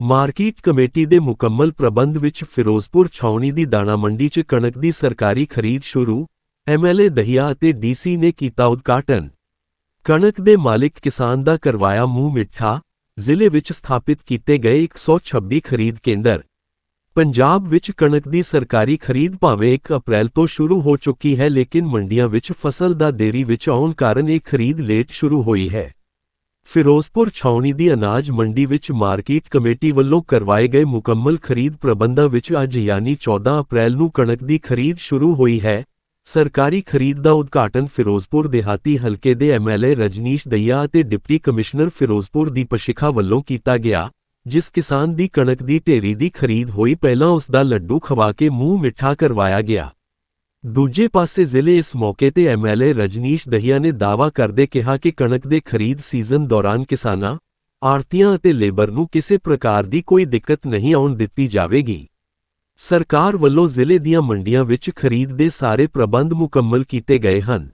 Market committee ਦੇ ਮੁਕੰਮਲ ਪ੍ਰਬੰਧ ਵਿੱਚ ਫਿਰੋਜ਼ਪੁਰ ਛਾਉਣੀ ਦੀ ਦਾਣਾ ਮੰਡੀ 'ਚ ਕਣਕ ਦੀ ਸਰਕਾਰੀ ਖਰੀਦ ਸ਼ੁਰੂ ਐਮਐਲਏ ਦਹੀਆ ਅਤੇ ਡੀਸੀ ਨੇ ਕੀਤਾ ਉਦਘਾਟਨ। ਕਣਕ ਦੇ ਮਾਲਿਕ ਕਿਸਾਨ ਦਾ ਕਰਵਾਇਆ ਮੂੰਹ ਮਿੱਠਾ, ਜ਼ਿਲ੍ਹੇ ਵਿੱਚ ਸਥਾਪਿਤ ਕੀਤੇ ਗਏ 126 ਖਰੀਦ ਕੇਂਦਰ। ਪੰਜਾਬ ਵਿੱਚ ਕਣਕ ਦੀ ਸਰਕਾਰੀ ਖਰੀਦ ਭਾਵੇਂ 1 ਅਪ੍ਰੈਲ ਤੋਂ ਸ਼ੁਰੂ ਹੋ ਚੁੱਕੀ ਹੈ ਲੇਕਿਨ ਮੰਡੀਆਂ ਵਿੱਚ ਫਸਲ ਦਾ ਦੇਰੀ ਵਿੱਚ ਆਉਣ ਕਾਰਨ ਇਹ ਖਰੀਦ ਲੇਟ ਸ਼ੁਰੂ ਹੋਈ ਹੈ। ਫਿਰੋਜ਼ਪੁਰ ਛਾਉਣੀ ਦੀ ਅਨਾਜ ਮੰਡੀ ਵਿੱਚ ਮਾਰਕੀਟ ਕਮੇਟੀ ਵੱਲੋਂ ਕਰਵਾਏ ਗਏ ਮੁਕੰਮਲ ਖਰੀਦ ਪ੍ਰਬੰਧਾਂ ਵਿੱਚ ਅੱਜ ਯਾਨੀ 14 ਅਪ੍ਰੈਲ ਨੂੰ ਕਣਕ ਦੀ ਖਰੀਦ ਸ਼ੁਰੂ ਹੋਈ ਹੈ। ਸਰਕਾਰੀ ਖਰੀਦ ਦਾ ਉਦਘਾਟਨ ਫਿਰੋਜ਼ਪੁਰ ਦਿਹਾਤੀ ਹਲਕੇ ਦੇ ਐਮਐਲਏ ਰਜਨੀਸ਼ ਦਈਆ ਅਤੇ ਡਿਪਟੀ ਕਮਿਸ਼ਨਰ ਫਿਰੋਜ਼ਪੁਰ ਦੀ ਪਸ਼ਿਖਾ ਵੱਲੋਂ ਕੀਤਾ ਗਿਆ, ਜਿਸ ਕਿਸਾਨ ਦੀ ਕਣਕ ਦੀ ਢੇਰੀ ਦੀ ਖਰੀਦ ਹੋਈ ਪਹਿਲਾਂ ਉਸ ਦਾ ਲੱਡੂ ਖਵਾ ਕੇ ਮੂੰਹ ਮਿੱਠਾ ਕਰਵਾਇਆ ਗਿਆ। ਦੂਜੇ ਪਾਸੇ ਜ਼ਿਲ੍ਹੇ ਇਸ ਮੌਕੇ ਤੇ ਐਮਐਲਏ ਰਜਨੀਸ਼ ਦਹੀਆ ਨੇ ਦਾਅਵਾ ਕਰਦੇ ਕਿਹਾ ਕਿ ਕਣਕ ਦੇ ਖਰੀਦ ਸੀਜ਼ਨ ਦੌਰਾਨ ਕਿਸਾਨਾਂ ਆੜਤੀਆਂ ਅਤੇ ਲੇਬਰ ਨੂੰ ਕਿਸੇ ਪ੍ਰਕਾਰ ਦੀ ਕੋਈ ਦਿੱਕਤ ਨਹੀਂ ਆਉਣ ਦਿੱਤੀ ਜਾਵੇਗੀ। ਸਰਕਾਰ ਵੱਲੋਂ ਜ਼ਿਲ੍ਹੇ ਦੀਆਂ ਮੰਡੀਆਂ ਵਿੱਚ ਖਰੀਦ ਦੇ ਸਾਰੇ ਪ੍ਰਬੰਧ ਮੁਕੰਮਲ ਕੀਤੇ ਗਏ ਹਨ।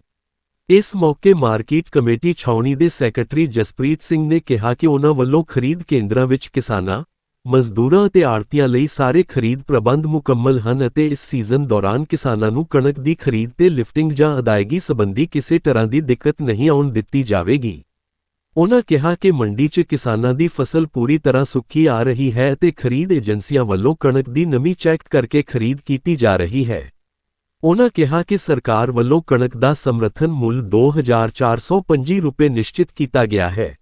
ਇਸ ਮੌਕੇ ਮਾਰਕੀਟ ਕਮੇਟੀ ਛਾਉਣੀ ਦੇ ਸੈਕਟਰੀ ਜਸਪ੍ਰੀਤ ਸਿੰਘ ਨੇ ਕਿਹਾ ਕਿ ਉਹਨਾਂ ਵੱਲੋਂ ਖਰੀਦ ਕੇਂਦਰਾਂ ਵਿੱਚ ਕਿਸਾਨਾਂ ਮਜ਼ਦੂਰਾਂ ਅਤੇ ਆੜਤੀਆਂ ਲਈ ਸਾਰੇ ਖਰੀਦ ਪ੍ਰਬੰਧ ਮੁਕੰਮਲ ਹਨ ਅਤੇ ਇਸ ਸੀਜ਼ਨ ਦੌਰਾਨ ਕਿਸਾਨਾਂ ਨੂੰ ਕਣਕ ਦੀ ਖਰੀਦ ਤੇ ਲਿਫਟਿੰਗ ਜਾਂ ਅਦਾਇਗੀ ਸੰਬੰਧੀ ਕਿਸੇ ਤਰ੍ਹਾਂ ਦੀ ਦਿੱਕਤ ਨਹੀਂ ਆਉਣ ਦਿੱਤੀ ਜਾਵੇਗੀ। ਉਨ੍ਹਾਂ ਕਿਹਾ ਕਿ ਮੰਡੀ 'ਚ ਕਿਸਾਨਾਂ ਦੀ ਫਸਲ ਪੂਰੀ ਤਰ੍ਹਾਂ ਸੁੱਕੀ ਆ ਰਹੀ ਹੈ ਅਤੇ ਖਰੀਦ ਏਜੰਸੀਆਂ ਵੱਲੋਂ ਕਣਕ ਦੀ ਨਮੀ ਚੈੱਕ ਕਰਕੇ ਖਰੀਦ ਕੀਤੀ ਜਾ ਰਹੀ ਹੈ। ਉਨ੍ਹਾਂ ਕਿਹਾ ਕਿ ਸਰਕਾਰ ਵੱਲੋਂ ਕਣਕ ਦਾ ਸਮਰਥਨ ਮੁੱਲ 2425 ਰੁਪਏ ਨਿਸ਼ਚਿਤ ਕੀਤਾ ਗਿਆ ਹੈ।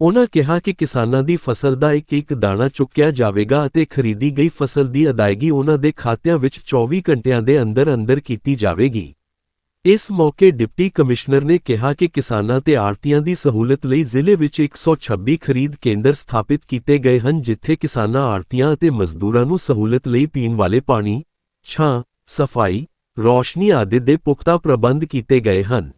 ਉਨ੍ਹਾਂ ਕਿਹਾ ਕਿ ਕਿਸਾਨਾਂ ਦੀ ਫਸਲ ਦਾ ਇੱਕ ਇੱਕ ਦਾਣਾ ਚੁੱਕਿਆ ਜਾਵੇਗਾ ਅਤੇ ਖਰੀਦੀ ਗਈ ਫਸਲ ਦੀ ਅਦਾਇਗੀ ਉਹਨਾਂ ਦੇ ਖਾਤਿਆਂ ਵਿੱਚ 24 ਘੰਟਿਆਂ ਦੇ ਅੰਦਰ ਅੰਦਰ ਕੀਤੀ ਜਾਵੇਗੀ ਇਸ ਮੌਕੇ ਡਿਪਟੀ ਕਮਿਸ਼ਨਰ ਨੇ ਕਿਹਾ ਕਿ ਕਿਸਾਨਾਂ ਤੇ ਆੜਤੀਆਂ ਦੀ ਸਹੂਲਤ ਲਈ ਜ਼ਿਲ੍ਹੇ ਵਿੱਚ 126 ਖਰੀਦ ਕੇਂਦਰ ਸਥਾਪਿਤ ਕੀਤੇ ਗਏ ਹਨ ਜਿੱਥੇ ਕਿਸਾਨਾਂ ਆੜਤੀਆਂ ਅਤੇ ਮਜ਼ਦੂਰਾਂ ਨੂੰ ਸਹੂਲਤ ਲਈ ਪੀਣ ਵਾਲੇ ਪਾਣੀ, ਛਾਂ, ਸਫ਼ਾਈ, ਰੌਸ਼ਨੀ ਆਦਿ ਦੇ ਪੁਖਤਾ ਪ੍ਰਬੰਧ ਕੀਤੇ ਗਏ ਹਨ।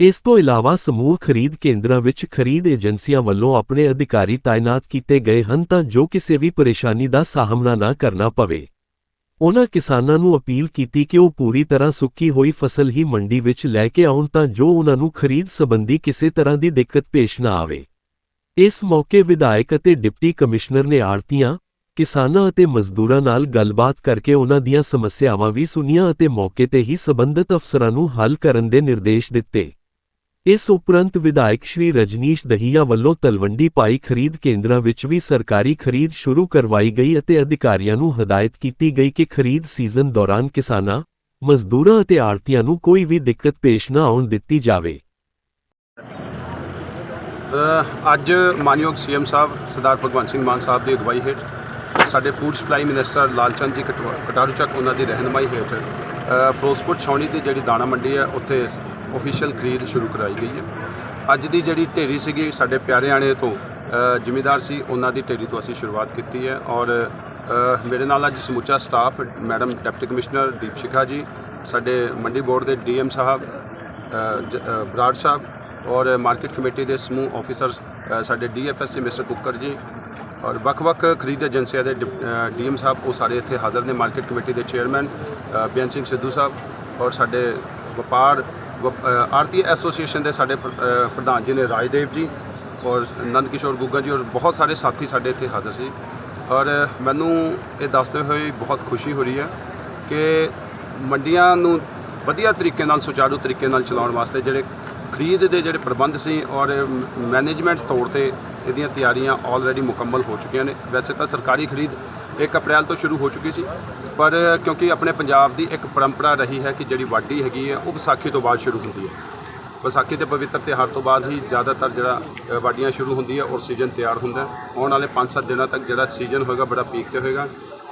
ਇਸ ਤੋਂ ਇਲਾਵਾ ਸਮੂਹ ਖਰੀਦ ਕੇਂਦਰਾਂ ਵਿੱਚ ਖਰੀਦ ਏਜੰਸੀਆਂ ਵੱਲੋਂ ਆਪਣੇ ਅਧਿਕਾਰੀ ਤਾਇਨਾਤ ਕੀਤੇ ਗਏ ਹਨ ਤਾਂ ਜੋ ਕਿਸੇ ਵੀ ਪਰੇਸ਼ਾਨੀ ਦਾ ਸਾਹਮਣਾ ਨਾ ਕਰਨਾ ਪਵੇ। ਉਹਨਾਂ ਕਿਸਾਨਾਂ ਨੂੰ ਅਪੀਲ ਕੀਤੀ ਕਿ ਉਹ ਪੂਰੀ ਤਰ੍ਹਾਂ ਸੁੱਕੀ ਹੋਈ ਫਸਲ ਹੀ ਮੰਡੀ ਵਿੱਚ ਲੈ ਕੇ ਆਉਣ ਤਾਂ ਜੋ ਉਨ੍ਹਾਂ ਨੂੰ ਖਰੀਦ ਸੰਬੰਧੀ ਕਿਸੇ ਤਰ੍ਹਾਂ ਦੀ ਦਿੱਕਤ ਪੇਸ਼ ਨਾ ਆਵੇ। ਇਸ ਮੌਕੇ ਵਿਧਾਇਕ ਅਤੇ ਡਿਪਟੀ ਕਮਿਸ਼ਨਰ ਨੇ ਆੜਤੀਆਂ, ਕਿਸਾਨਾਂ ਅਤੇ ਮਜ਼ਦੂਰਾਂ ਨਾਲ ਗੱਲਬਾਤ ਕਰਕੇ ਉਹਨਾਂ ਦੀਆਂ ਸਮੱਸਿਆਵਾਂ ਵੀ ਸੁਣੀਆਂ ਅਤੇ ਮੌਕੇ ਤੇ ਹੀ ਸਬੰਧਤ ਅਫਸਰਾਂ ਨੂੰ ਹੱਲ ਕਰਨ ਦੇ ਨਿਰਦੇਸ਼ ਦਿੱਤੇ। ਇਸ ਉਪਰੰਤ ਵਿਧਾਇਕ ਸ਼੍ਰੀ ਰਜਨੀਸ਼ ਦਹੀਆ ਵੱਲੋਂ ਤਲਵੰਡੀ ਪਾਈ ਖਰੀਦ ਕੇਂਦਰਾਂ ਵਿੱਚ ਵੀ ਸਰਕਾਰੀ ਖਰੀਦ ਸ਼ੁਰੂ ਕਰਵਾਈ ਗਈ ਅਤੇ ਅਧਿਕਾਰੀਆਂ ਨੂੰ ਹਦਾਇਤ ਕੀਤੀ ਗਈ ਕਿ ਖਰੀਦ ਸੀਜ਼ਨ ਦੌਰਾਨ ਕਿਸਾਨਾਂ, ਮਜ਼ਦੂਰਾਂ ਅਤੇ ਆੜਤੀਆਂ ਨੂੰ ਕੋਈ ਵੀ ਦਿੱਕਤ ਪੇਸ਼ ਨਾ ਆਉਣ ਦਿੱਤੀ ਜਾਵੇ। ਅੱਜ ਮਾਨਯੋਗ ਸੀਐਮ ਸਾਹਿਬ ਸਰਦਾਰ ਭਗਵੰਤ ਸਿੰਘ ਮਾਨ ਸਾਹਿਬ ਦੀ ਅਗਵਾਈ ਹੇਠ ਸਾਡੇ ਫੂਡ ਸਪਲਾਈ ਮਿਨਿਸਟਰ ਲਾਲਚੰਦ ਜੀ ਕਟਵਾ- ਕਟਾਰੂ ਚੱਕ ਉਹਨਾਂ ਦੀ ਰਹਿਨਮਾਈ ਹੇਠ ਫਿਰੋਜ਼ਪੁਰ ਛਾਉਣੀ ਦੀ ਜਿਹੜੀ ਦਾਣਾ ਮੰਡੀ ਹੈ ਉੱਥੇ ਆਫੀਸ਼ੀਅਲ ਖਰੀਦ ਸ਼ੁਰੂ ਕਰਾਈ ਗਈ ਹੈ। ਅੱਜ ਦੀ ਜਿਹੜੀ ਢੇਰੀ ਸੀਗੀ ਸਾਡੇ ਪਿਆਰੇ ਆਣੇ ਤੋਂ ਜ਼ਿਮੀਦਾਰ ਸੀ ਉਹਨਾਂ ਦੀ ਢੇਰੀ ਤੋਂ ਅਸੀਂ ਸ਼ੁਰੂਆਤ ਕੀਤੀ ਹੈ ਔਰ ਮੇਰੇ ਨਾਲ ਅੱਜ ਸਮੁੱਚਾ staff madam deputy commissioner Deep Shikha ji ਸਾਡੇ ਮੰਡੀ ਬੋਰਡ ਦੇ ਡੀਐਮ ਸਾਹਿਬ ਜ- ਬਰਾੜ ਸਾਹਿਬ ਔਰ ਮਾਰਕੀਟ ਕਮੇਟੀ ਦੇ ਸਮੂਹ ਆਫੀਸਰਸ ਅ, ਸਾਡੇ ਡੀਐਫਐਸਸੀ ਮਿਸਟਰ ਕੁੱਕਰ ਜੀ ਔਰ ਵੱਖ-ਵੱਖ ਖਰੀਦ ਏਜੰਸੀਆਂ ਦੇ ਡੀਐਮ ਸਾਹਿਬ ਉਹ ਸਾਰੇ ਇੱਥੇ ਹਾਜ਼ਰ ਨੇ ਮਾਰਕੀਟ ਕਮੇਟੀ ਦੇ ਚੇਅਰਮੈਨ ਅ, ਬੇਅੰਤ ਸਿੰਘ ਸਿੱਧੂ ਸਾਹਿਬ ਔਰ ਸਾਡੇ ਵਪਾਰ ਆਰਤੀ ਐਸੋਸੀਏਸ਼ਨ ਦੇ ਸਾਡੇ ਪ੍ਰਧਾਨ ਜੀ ਨੇ ਰਾਜਦੇਵ ਜੀ ਔਰ ਨੰਦ ਕਿਸ਼ੋਰ ਗੁੱਗਾ ਜੀ ਔਰ ਬਹੁਤ ਸਾਰੇ ਸਾਥੀ ਸਾਡੇ ਇੱਥੇ ਹਾਜ਼ਰ ਸੀ। ਔਰ ਮੈਨੂੰ ਇਹ ਦੱਸਦੇ ਹੋਏ ਬਹੁਤ ਖੁਸ਼ੀ ਹੋ ਰਹੀ ਹੈ ਕਿ ਮੰਡੀਆਂ ਨੂੰ ਵਧੀਆ ਤਰੀਕੇ ਨਾਲ, ਸੁਚਾਰੂ ਤਰੀਕੇ ਨਾਲ ਚਲਾਉਣ ਵਾਸਤੇ ਜਿਹੜੇ ਖਰੀਦ ਦੇ ਜਿਹੜੇ ਪ੍ਰਬੰਧ ਸੀ ਔਰ ਮੈਨੇਜਮੈਂਟ ਤੌਰ ਤੇ ਇਹਦੀਆਂ ਤਿਆਰੀਆਂ ਆਲਰੇਡੀ ਮੁਕੰਮਲ ਹੋ ਚੁੱਕੀਆਂ ਨੇ। ਵੈਸੇ ਤਾਂ ਸਰਕਾਰੀ ਖਰੀਦ 1 ਅਪ੍ਰੈਲ ਤੋਂ ਸ਼ੁਰੂ ਹੋ ਚੁੱਕੀ ਸੀ, ਪਰ ਕਿਉਂਕਿ ਆਪਣੇ ਪੰਜਾਬ ਦੀ ਇੱਕ ਪਰੰਪਰਾ ਰਹੀ ਹੈ ਕਿ ਜਿਹੜੀ ਵਾਢੀ ਹੈਗੀ ਹੈ, ਉਹ ਵਿਸਾਖੀ ਤੋਂ ਬਾਅਦ ਸ਼ੁਰੂ ਹੁੰਦੀ ਹੈ। ਵਿਸਾਖੀ ਦੇ ਪਵਿੱਤਰ ਤਿਉਹਾਰ ਤੋਂ ਬਾਅਦ ਹੀ ਜ਼ਿਆਦਾਤਰ ਜਿਹੜਾ ਵਾਢੀਆਂ ਸ਼ੁਰੂ ਹੁੰਦੀ ਹੈ ਔਰ ਸੀਜ਼ਨ ਤਿਆਰ ਹੁੰਦਾ ਆਉਣ ਵਾਲੇ 5-7 ਦਿਨਾਂ ਤੱਕ ਜਿਹੜਾ ਸੀਜ਼ਨ ਹੋਏਗਾ, ਬੜਾ ਪੀਕ ਤੇ ਹੋਏਗਾ।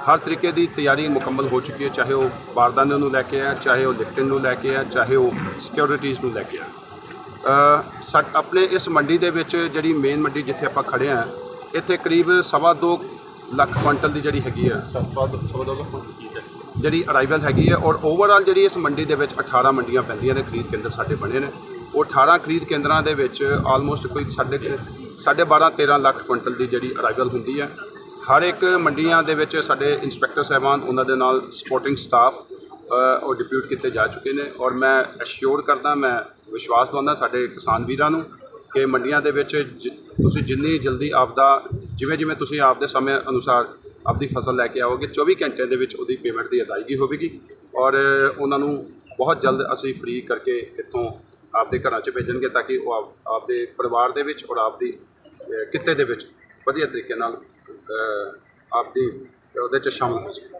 ਹਰ ਤਰੀਕੇ ਦੀ ਤਿਆਰੀ ਮੁਕੰਮਲ ਹੋ ਚੁੱਕੀ ਹੈ, ਚਾਹੇ ਉਹ ਬਾਰਦਾਨੇ ਨੂੰ ਲੈ ਕੇ ਆ ਚਾਹੇ ਉਹ ਲਿਫਟਿੰਗ ਨੂੰ ਲੈ ਕੇ ਆ ਚਾਹੇ ਉਹ ਸਿਕਿਉਰਿਟੀਜ਼ ਨੂੰ ਲੈ ਕੇ ਆ ਆਪਣੇ ਇਸ ਮੰਡੀ ਦੇ ਵਿੱਚ ਜਿਹੜੀ ਮੇਨ ਮੰਡੀ ਜਿੱਥੇ ਆਪਾਂ ਖੜੇ ਆ ਇੱਥੇ ਕਰੀਬ ਸਵਾ ਦੋ ਲੱਖ ਕੁਇੰਟਲ ਦੀ ਜਿਹੜੀ ਹੈਗੀ ਆ। ਜਿਹੜੀ ਅਰਾਈਵਲ ਹੈਗੀ ਹੈ ਔਰ ਓਵਰਆਲ ਜਿਹੜੀ ਇਸ ਮੰਡੀ ਦੇ ਵਿੱਚ 18 ਮੰਡੀਆਂ ਪੈਂਦੀਆਂ ਨੇ ਖਰੀਦ ਕੇਂਦਰ ਸਾਡੇ ਬਣੇ ਨੇ। ਉਹ 18 ਖਰੀਦ ਕੇਂਦਰਾਂ ਦੇ ਵਿੱਚ ਆਲਮੋਸਟ ਕੋਈ ਸਾਡੇ ਸਾਢੇ 12 13 ਲੱਖ ਕੁਇੰਟਲ ਦੀ ਜਿਹੜੀ ਅਰਾਈਵਲ ਹੁੰਦੀ ਹੈ ਹਰ ਇੱਕ ਮੰਡੀਆਂ ਦੇ ਵਿੱਚ ਸਾਡੇ ਇੰਸਪੈਕਟਰ ਸਾਹਿਬਾਨ ਉਹਨਾਂ ਦੇ ਨਾਲ ਸਪੋਰਟਿੰਗ ਸਟਾਫ ਉਹ ਡਿਪਿਊਟ ਕੀਤੇ ਜਾ ਚੁੱਕੇ ਨੇ ਔਰ ਮੈਂ ਅਸ਼ੋਰ ਕਰਦਾ, ਮੈਂ ਵਿਸ਼ਵਾਸ ਦਵਾਉਂਦਾ ਸਾਡੇ ਕਿਸਾਨ ਵੀਰਾਂ ਨੂੰ ਕਿ ਮੰਡੀਆਂ ਦੇ ਵਿੱਚ ਜ- ਤੁਸੀਂ ਜਿੰਨੀ ਜਲਦੀ ਆਪਦਾ, ਜਿਵੇਂ ਜਿਵੇਂ ਤੁਸੀਂ ਆਪਦੇ ਸਮੇਂ ਅਨੁਸਾਰ ਆਪਦੀ ਫਸਲ ਲੈ ਕੇ ਆਓਗੇ 24 ਘੰਟੇ ਦੇ ਵਿੱਚ ਉਹਦੀ ਪੇਮੈਂਟ ਦੀ ਅਦਾਇਗੀ ਹੋਵੇਗੀ ਔਰ ਉਹਨਾਂ ਨੂੰ ਬਹੁਤ ਜਲਦ ਅਸੀਂ ਫ੍ਰੀ ਕਰਕੇ ਇੱਥੋਂ ਆਪਦੇ ਘਰਾਂ 'ਚ ਭੇਜਣਗੇ ਤਾਂ ਕਿ ਉਹ ਆਪਦੇ ਪਰਿਵਾਰ ਦੇ ਵਿੱਚ ਔਰ ਆਪਦੀ ਕਿੱਤੇ ਦੇ ਵਿੱਚ ਵਧੀਆ ਤਰੀਕੇ ਨਾਲ ਆਪਦੀ ਉਹਦੇ 'ਚ ਸ਼ਾਮਲ ਹੋ ਸਕਣ।